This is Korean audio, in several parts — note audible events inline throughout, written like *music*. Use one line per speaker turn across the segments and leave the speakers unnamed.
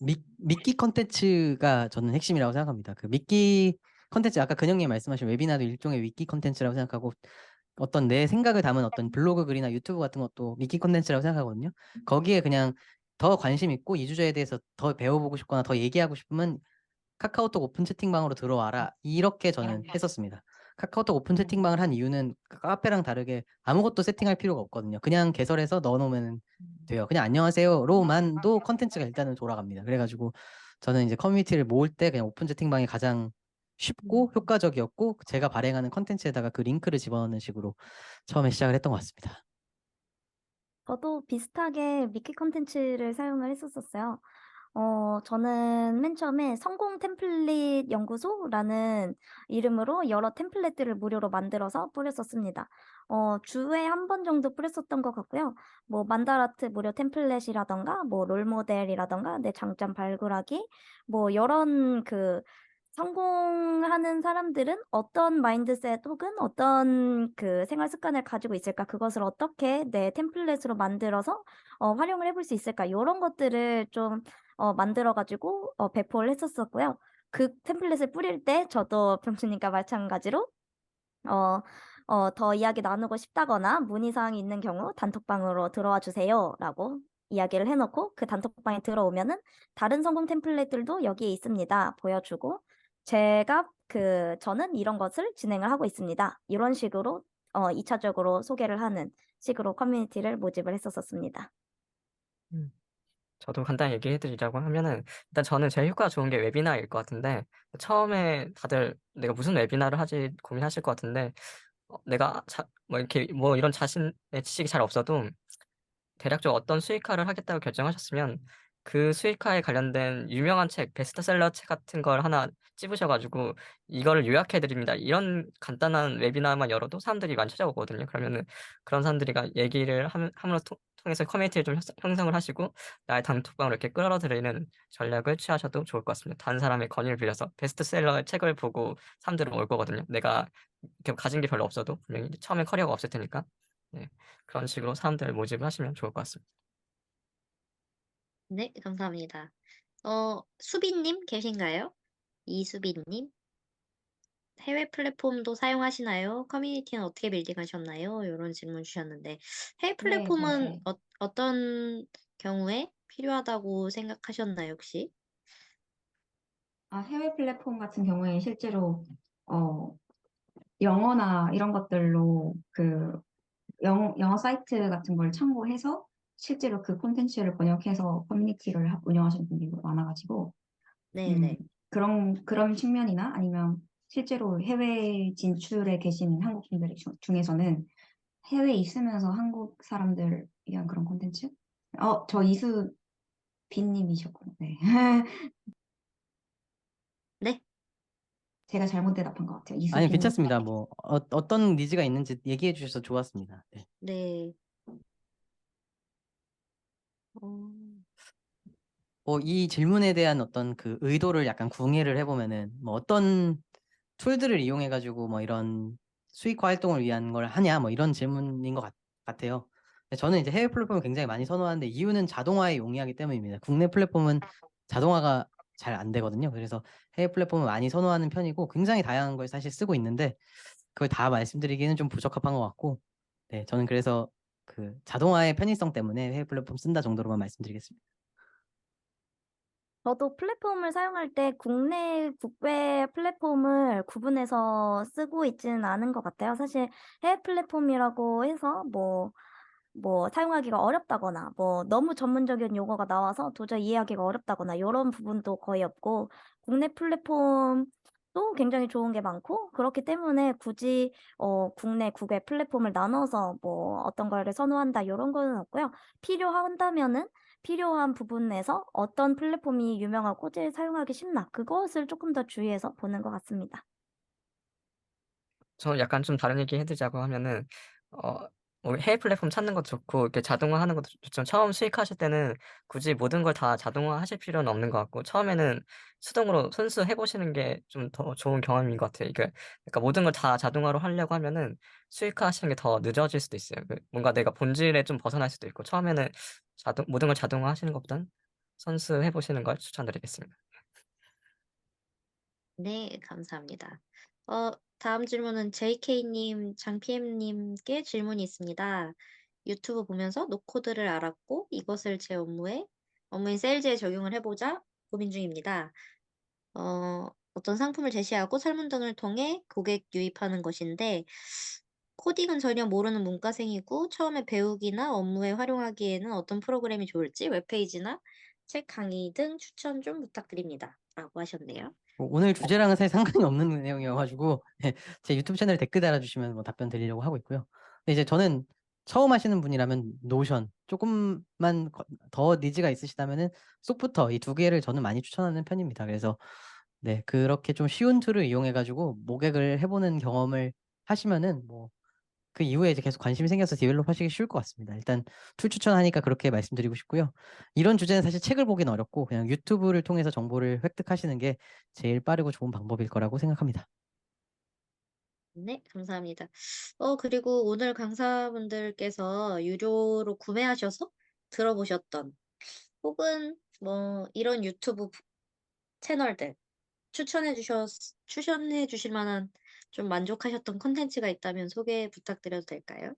미, 미끼 컨텐츠가 저는 핵심이라고 생각합니다. 그 미끼 컨텐츠 아까 근영님 말씀하신 웨비나도 일종의 미끼 컨텐츠라고 생각하고 어떤 내 생각을 담은 어떤 블로그 글이나 유튜브 같은 것도 미끼 컨텐츠라고 생각하거든요. 거기에 그냥 더 관심 있고 이 주제에 대해서 더 배워보고 싶거나 더 얘기하고 싶으면 카카오톡 오픈 채팅방으로 들어와라. 이렇게 저는 했었습니다. 카카오톡 오픈 채팅방을 한 이유는 카페랑 다르게 아무것도 세팅할 필요가 없거든요. 그냥 개설해서 넣어놓으면 돼요. 그냥 안녕하세요로만도 컨텐츠가 일단은 돌아갑니다. 그래가지고 저는 이제 커뮤니티를 모을 때 그냥 오픈 채팅방이 가장 쉽고 효과적이었고 제가 발행하는 컨텐츠에다가 그 링크를 집어넣는 식으로 처음에 시작을 했던 것 같습니다.
저도 비슷하게 미끼 컨텐츠를 사용을 했었었어요. 어, 저는 맨 처음에 성공 템플릿 연구소라는 이름으로 여러 템플릿들을 무료로 만들어서 뿌렸었습니다. 어, 주에 한번 정도 뿌렸었던 것 같고요. 뭐 만다라트 무료 템플릿이라던가 뭐 롤모델이라던가 내 장점 발굴하기 뭐 이런 그 성공하는 사람들은 어떤 마인드셋 혹은 어떤 그 생활 습관을 가지고 있을까? 그것을 어떻게 내 템플릿으로 만들어서 어, 활용을 해볼 수 있을까? 이런 것들을 좀 어, 만들어가지고 어, 배포를 했었었고요. 그 템플릿을 뿌릴 때 저도 *laughs* 병수님과 마찬가지로 어, 어, 더 이야기 나누고 싶다거나 문의사항이 있는 경우 단톡방으로 들어와 주세요. 라고 이야기를 해놓고 그 단톡방에 들어오면은 다른 성공 템플릿들도 여기에 있습니다. 보여주고 제가 그 저는 이런 것을 진행을 하고 있습니다. 이런 식으로 어 2차적으로 소개를 하는 식으로 커뮤니티를 모집을 했었었습니다.
음. 저도 간단히 얘기해 드리자고 하면은 일단 저는 제일 효과가 좋은 게 웨비나일 것 같은데 처음에 다들 내가 무슨 웨비나를 하지 고민하실 것 같은데 어, 내가 자, 뭐 이렇게 뭐 이런 자신의 지식이 잘 없어도 대략적으로 어떤 수익화를 하겠다고 결정하셨으면 그 수익화에 관련된 유명한 책, 베스트셀러 책 같은 걸 하나 찝으셔가지고 이거를 요약해 드립니다. 이런 간단한 웨비나만 열어도 사람들이 많이 찾아오거든요. 그러면은 그런 사람들이가 얘기를 함, 함으로 통, 통해서 커뮤니티를 좀 형성- 형성을 하시고 나의 단톡방으로 이렇게 끌어들이는 전략을 취하셔도 좋을 것 같습니다. 다른 사람의 권유를 빌려서 베스트셀러 책을 보고 사람들은 올 거거든요. 내가 가진 게 별로 없어도 분명히 처음에 커리어가 없을 테니까 네, 그런 식으로 사람들을 모집을 하시면 좋을 것 같습니다.
네, 감사합니다. 어, 수빈님 계신가요? 이수빈님? 해외 플랫폼도 사용하시나요? 커뮤니티는 어떻게 빌딩하셨나요? 이런 질문 주셨는데, 해외 플랫폼은
네.
어, 어떤 경우에 필요하다고 생각하셨나요, 혹시?
아, 해외 플랫폼 같은 경우에 실제로 어, 영어나 이런 것들로 그 영, 영어 사이트 같은 걸 참고해서 실제로 그 콘텐츠를 번역해서 커뮤니티를 하- 운영하시는 분들이 많아가지고
네,
음,
네.
그런 그런 측면이나 아니면 실제로 해외 진출에 계신 한국 분들 중에서는 해외에 있으면서 한국 사람들 위한 그런 콘텐츠? 어, 저 이수 빈님이셨구나. 네. *laughs*
네,
제가 잘못 대답한 것 같아요. 이수
아니
빈님.
괜찮습니다. 뭐 어, 어떤 니즈가 있는지 얘기해 주셔서 좋았습니다. 네.
네. 어,
뭐 이 질문에 대한 어떤 그 의도를 약간 궁예를 해보면은 뭐 어떤 툴들을 이용해 가지고 뭐 이런 수익화 활동을 위한 걸 하냐 뭐 이런 질문인 것 같, 같아요. 저는 이제 해외 플랫폼을 굉장히 많이 선호하는데 이유는 자동화에 용이하기 때문입니다. 국내 플랫폼은 자동화가 잘 안 되거든요. 그래서 해외 플랫폼을 많이 선호하는 편이고 굉장히 다양한 걸 사실 쓰고 있는데 그걸 다 말씀드리기는 좀 부적합한 것 같고 네 저는 그래서 그 자동화의 편의성 때문에 해외 플랫폼 쓴다 정도로만 말씀드리겠습니다.
저도 플랫폼을 사용할 때 국내, 국외 플랫폼을 구분해서 쓰고 있지는 않은 것 같아요. 사실 해외 플랫폼이라고 해서 뭐, 뭐 사용하기가 어렵다거나 뭐 너무 전문적인 용어가 나와서 도저히 이해하기가 어렵다거나 이런 부분도 거의 없고 국내 플랫폼 도 굉장히 좋은 게 많고 그렇기 때문에 굳이 어, 국내, 국외 플랫폼을 나눠서 뭐 어떤 거를 선호한다 이런 거는 없고요. 필요한다면은 필요한 부분에서 어떤 플랫폼이 유명하고 제일 사용하기 쉽나 그것을 조금 더 주의해서 보는 것 같습니다.
저 약간 좀 다른 얘기 해드리자고 하면은 어, 뭐 해외 플랫폼 찾는 것도 좋고 이렇게 자동화 하는 것도 좋지만 처음 수익하실 때는 굳이 모든 걸 다 자동화 하실 필요는 없는 것 같고 처음에는 수동으로 손수 해보시는 게 좀 더 좋은 경험인 것 같아요. 이게 그러니까 모든 걸 다 자동화로 하려고 하면은 수익화 하시는 게 더 늦어질 수도 있어요. 그 뭔가 내가 본질에 좀 벗어날 수도 있고 처음에는 자동 모든 걸 자동화 하시는 것보단 선수 해 보시는 걸 추천드리겠습니다.
네, 감사합니다. 어, 다음 질문은 JK님, 장PM님께 질문이 있습니다. 유튜브 보면서 노코드를 알았고 이것을 제 업무에 업무인 세일즈에 적용을 해보자 고민 중입니다. 어, 어떤 상품을 제시하고 설문 등을 통해 고객 유입하는 것인데 코딩은 전혀 모르는 문과생이고 처음에 배우기나 업무에 활용하기에는 어떤 프로그램이 좋을지 웹페이지나 책 강의 등 추천 좀 부탁드립니다. 라고 하셨네요.
뭐 오늘 주제랑은 사실 상관이 없는 *laughs* 내용이어가지고 예, 제 유튜브 채널 댓글 달아주시면 뭐 답변 드리려고 하고 있고요. 근데 이제 저는 처음 하시는 분이라면 노션 조금만 거- 더 니즈가 있으시다면은 쏙부터 이 두 개를 저는 많이 추천하는 편입니다. 그래서 네 그렇게 좀 쉬운 툴을 이용해가지고 모객을 해보는 경험을 하시면은 뭐 그 이후에 이제 계속 관심이 생겨서 디벨롭 하시기 쉬울 것 같습니다. 일단 툴 추천하니까 그렇게 말씀드리고 싶고요. 이런 주제는 사실 책을 보긴 어렵고 그냥 유튜브를 통해서 정보를 획득하시는 게 제일 빠르고 좋은 방법일 거라고 생각합니다.
네, 감사합니다. 어, 그리고 오늘 강사분들께서 유료로 구매하셔서 들어보셨던 혹은 뭐 이런 유튜브 부- 채널들 추천해 주셨, 추천해 주실 만한 좀 만족하셨던 콘텐츠가 있다면 소개 부탁드려도 될까요?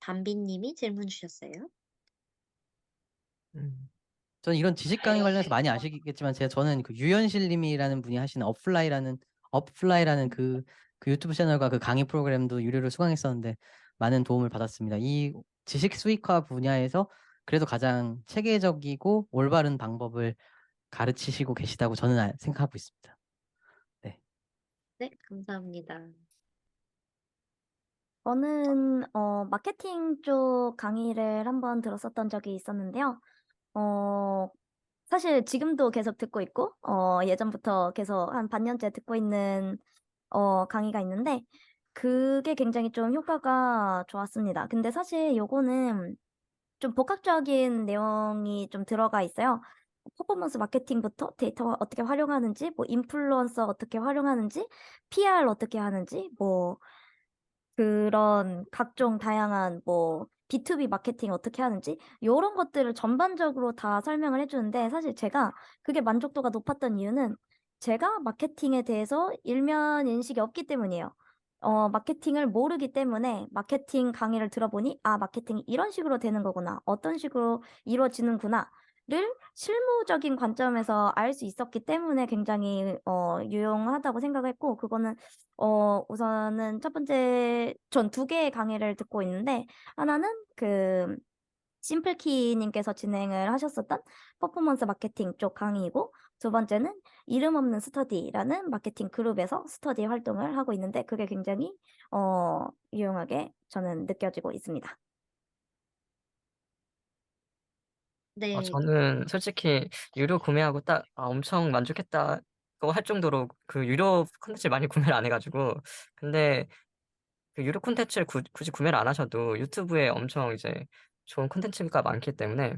담비님이 질문 주셨어요.
음.
저는 이런 지식 강의 관련해서 많이 아시겠지만 제가 저는 그 유연실님이라는 분이 하시는 업플라이라는 업플라이라는 그, 그 유튜브 채널과 그 강의 프로그램도 유료로 수강했었는데 많은 도움을 받았습니다. 이 지식 수익화 분야에서 그래도 가장 체계적이고 올바른 방법을 가르치시고 계시다고 저는 아- 생각하고 있습니다.
네, 감사합니다.
저는 어, 마케팅 쪽 강의를 한번 들었었던 적이 있었는데요. 어, 사실 지금도 계속 듣고 있고, 어, 예전부터 계속 한 반년째 듣고 있는 어, 강의가 있는데, 그게 굉장히 좀 효과가 좋았습니다. 근데 사실 요거는 좀 복합적인 내용이 좀 들어가 있어요. 퍼포먼스 마케팅부터 데이터 어떻게 활용하는지, 뭐 인플루언서 어떻게 활용하는지, PR 어떻게 하는지, 뭐 그런 각종 다양한 뭐 B2B 마케팅 어떻게 하는지 요런 것들을 전반적으로 다 설명을 해주는데 사실 제가 그게 만족도가 높았던 이유는 제가 마케팅에 대해서 일면 인식이 없기 때문이에요. 어, 마케팅을 모르기 때문에 마케팅 강의를 들어보니 아, 마케팅이 이런 식으로 되는 거구나. 어떤 식으로 이루어지는구나. 를 실무적인 관점에서 알 수 있었기 때문에 굉장히 어, 유용하다고 생각했고 그거는 어, 우선은 첫 번째, 전 두 개의 강의를 듣고 있는데, 하나는 그, 심플키님께서 진행을 하셨었던 퍼포먼스 마케팅 쪽 강의이고, 두 번째는 이름 없는 스터디라는 마케팅 그룹에서 스터디 활동을 하고 있는데, 그게 굉장히, 어, 유용하게 저는 느껴지고 있습니다.
네,
어, 저는 솔직히 유료 구매하고 딱 아, 엄청 만족했다고 할 정도로 그 유료 콘텐츠를 많이 *laughs* 구매를 안 해 가지고 근데 그 유료 콘텐츠를 구- 굳이 구매를 안 하셔도 유튜브에 엄청 이제 좋은 콘텐츠가 많기 때문에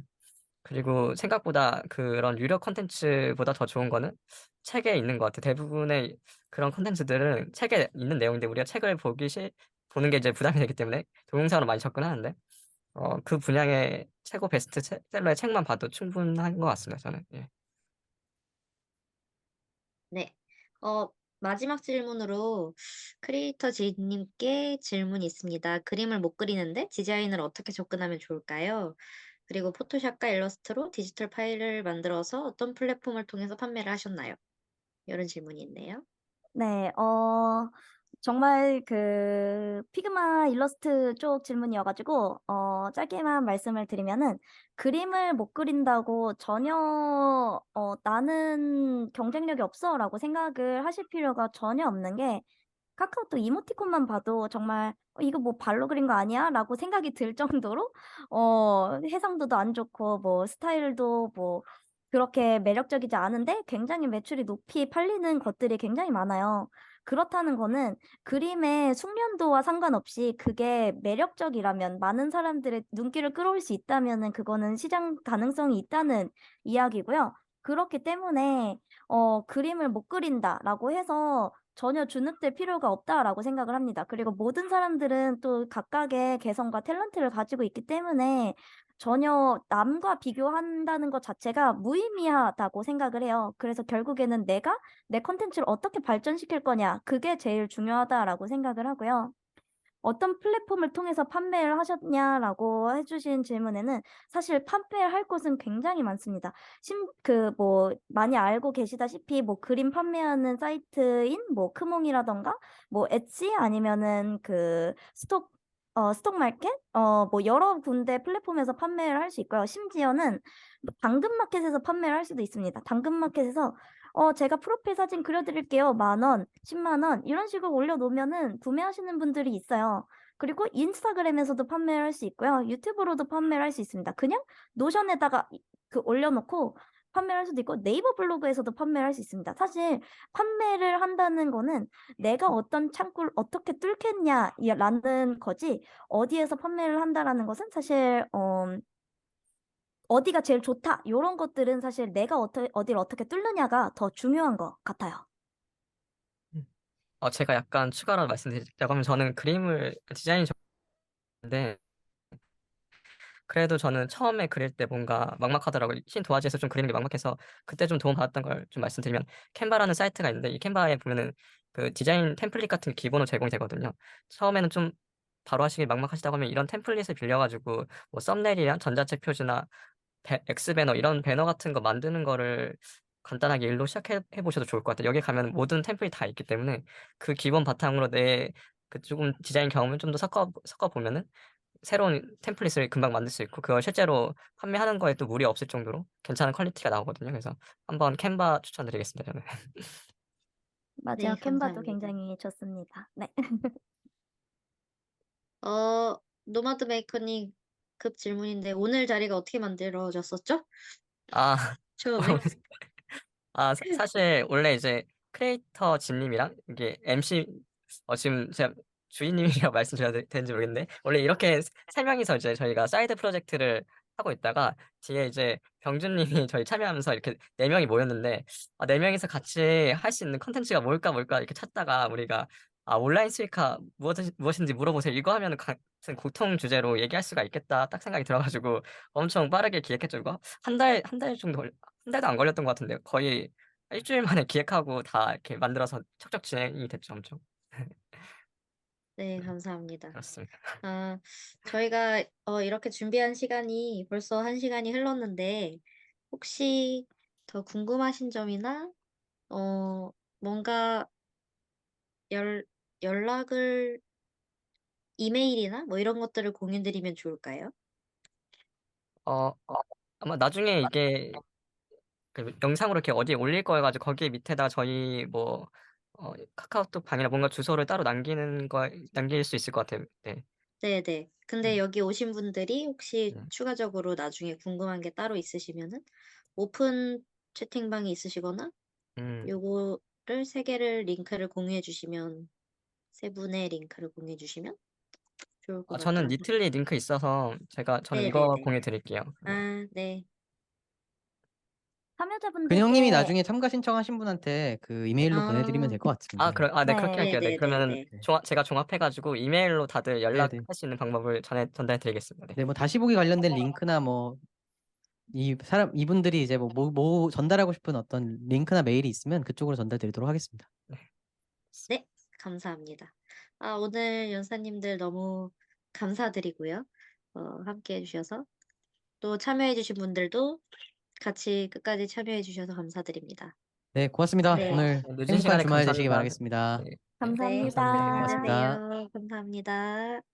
그리고 생각보다 그런 유료 콘텐츠보다 더 좋은 거는 책에 있는 것 같아요. 대부분의 그런 콘텐츠들은 책에 있는 내용인데 우리가 책을 보기 싫 보는 게 이제 부담이 되기 때문에 동영상으로 많이 접근하는데 어, 그 분야의 최고 베스트셀러의 책만 봐도 충분한 것 같습니다. 저는 예.
네. 어, 마지막 질문으로 크리에이터 지님께 질문이 있습니다. 그림을 못 그리는데 디자인을 어떻게 접근하면 좋을까요? 그리고 포토샵과 일러스트로 디지털 파일을 만들어서 어떤 플랫폼을 통해서 판매를 하셨나요? 이런 질문이 있네요.
네, 어, 정말 그 피그마 일러스트 쪽 질문이어가지고, 어, 짧게만 말씀을 드리면은, 그림을 못 그린다고 전혀, 어, 나는 경쟁력이 없어 라고 생각을 하실 필요가 전혀 없는 게, 카카오톡 이모티콘만 봐도 정말 어, 이거 뭐 발로 그린 거 아니야? 라고 생각이 들 정도로 어, 해상도도 안 좋고 뭐 스타일도 뭐 그렇게 매력적이지 않은데 굉장히 매출이 높이 팔리는 것들이 굉장히 많아요. 그렇다는 거는 그림의 숙련도와 상관없이 그게 매력적이라면 많은 사람들의 눈길을 끌어올 수 있다면은 그거는 시장 가능성이 있다는 이야기고요. 그렇기 때문에 어, 그림을 못 그린다라고 해서 전혀 주눅들 필요가 없다라고 생각을 합니다. 그리고 모든 사람들은 또 각각의 개성과 탤런트를 가지고 있기 때문에 전혀 남과 비교한다는 것 자체가 무의미하다고 생각을 해요. 그래서 결국에는 내가 내 컨텐츠를 어떻게 발전시킬 거냐, 그게 제일 중요하다라고 생각을 하고요. 어떤 플랫폼을 통해서 판매를 하셨냐라고 해주신 질문에는 사실 판매를 할 곳은 굉장히 많습니다. 심, 그, 뭐, 많이 알고 계시다시피, 뭐, 그림 판매하는 사이트인, 뭐, 크몽이라던가, 뭐, 엣지 아니면은 그, 스톡, 어, 스톡마켓? 어, 뭐, 여러 군데 플랫폼에서 판매를 할 수 있고요. 심지어는 당근마켓에서 판매를 할 수도 있습니다. 당근마켓에서 어, 제가 프로필 사진 그려드릴게요. 만 원, 10만 원, 이런 식으로 올려놓으면은 구매하시는 분들이 있어요. 그리고 인스타그램에서도 판매를 할 수 있고요. 유튜브로도 판매를 할 수 있습니다. 그냥 노션에다가 이- 그 올려놓고 판매를 할 수도 있고 네이버 블로그에서도 판매를 할 수 있습니다. 사실 판매를 한다는 거는 내가 어떤 창구를 어떻게 뚫겠냐라는 거지 어디에서 판매를 한다라는 것은 사실 어, 어디가 제일 좋다 이런 것들은 사실 내가 어떠, 어디를 어떻게 뚫느냐가 더 중요한 것 같아요.
어, 제가 약간 추가로 말씀드리자고 하면 저는 그림을 디자인이 좋은데 그래도 저는 처음에 그릴 때 뭔가 막막하더라고요. 흰 도화지에서 좀 그리는 게 막막해서 그때 좀 도움 받았던 걸 좀 말씀드리면 캔바라는 사이트가 있는데 이 캔바에 보면은 그 디자인 템플릿 같은 게 기본으로 제공이 되거든요. 처음에는 좀 바로 하시기 막막하시다고 하면 이런 템플릿을 빌려가지고 뭐 썸네일이랑 전자책 표지나 배- X배너 이런 배너 같은 거 만드는 거를 간단하게 일로 시작해 해 보셔도 좋을 것 같아요. 여기 가면 모든 템플릿 다 있기 때문에 그 기본 바탕으로 내 그 조금 디자인 경험을 좀 더 섞어 섞어 보면은 새로운 템플릿을 금방 만들 수 있고 그걸 실제로 판매하는 거에 또 무리 없을 정도로 괜찮은 퀄리티가 나오거든요. 그래서 한번 캔바 추천드리겠습니다. 저는. *laughs*
맞아요.
네,
캔바도
감사합니다.
굉장히 좋습니다. 네.
어, 노마드 메이커님 급 질문인데 오늘 자리가 어떻게 만들어졌었죠?
아, *laughs*
처음에? *laughs*
아 사- 사실 원래 이제 크리에이터 진님이랑 이게 MC 어 지금 제가 주인님이라고 *laughs* 말씀드려야 되- 되는지 모르겠는데 원래 이렇게 세- 세 명이서 이제 저희가 사이드 프로젝트를 하고 있다가 뒤에 이제 병준님이 *laughs* 저희 참여하면서 이렇게 네 명이 모였는데 아, 네 명이서 같이 할 수 있는 컨텐츠가 뭘까 뭘까 이렇게 찾다가 우리가 아 온라인 수익화 무엇, 무엇인지 물어보세요. 이거 하면 같은 공통 주제로 얘기할 수가 있겠다 딱 생각이 들어가지고 엄청 빠르게 기획했죠 이거 한 달 한 달 정도 걸- 한 달도 안 걸렸던 것 같은데 거의 일주일 만에 기획하고 다 이렇게 만들어서 척척 진행이 됐죠 엄청 *laughs*
네, 감사합니다.
그렇습니다. *laughs*
아, 저희가 어, 이렇게 준비한 시간이 벌써 한 시간이 흘렀는데 혹시 더 궁금하신 점이나 어, 뭔가 열, 연락을 이메일이나 뭐 이런 것들을 공유드리면 좋을까요?
어, 어, 아마 나중에 이게 그 영상으로 이렇게 어디에 올릴 거여가지고 거기에 밑에다 저희 뭐 어, 카카오톡 방이나 뭔가 주소를 따로 남기는 거 남길 수 있을 것 같아요. 네.
네네. 근데
음.
여기 오신 분들이 혹시
음.
추가적으로 나중에 궁금한 게 따로 있으시면은 오픈 채팅방이 있으시거나
음.
요거를 세 개를 링크를 공유해 주시면 세 분의 링크를 공유해 주시면 좋을 것
어, 저는
같아요.
니틀리 링크 있어서 제가 저는 이거
네네네.
공유 드릴게요. 네.
아, 네.
참여자분들께
근형님이 나중에 참가 신청하신 분한테 그 이메일로
아.
보내드리면 될 것 같습니다.
아, 그래, 아, 네, 그렇게
네.
할게요. 네,
네네네네.
그러면은 종합, 제가 종합해가지고 이메일로 다들 연락할
네네.
수 있는 방법을 전해 전달해 드리겠습니다. 네.
네, 뭐 다시 보기 관련된 링크나 뭐 이 사람 이분들이 이제 뭐, 뭐, 뭐 전달하고 싶은 어떤 링크나 메일이 있으면 그쪽으로 전달드리도록 하겠습니다.
네, 감사합니다. 아, 오늘 연사님들 너무 감사드리고요. 어, 함께 해주셔서 또 참여해주신 분들도 같이 끝까지 참여해 주셔서 감사드립니다.
네, 고맙습니다.
네.
오늘
늦은
행복한
시간에
주말 되시기
감사합니다.
바라겠습니다.
네.
감사합니다.
네,
감사합니다.
안녕히 가세요. 감사합니다.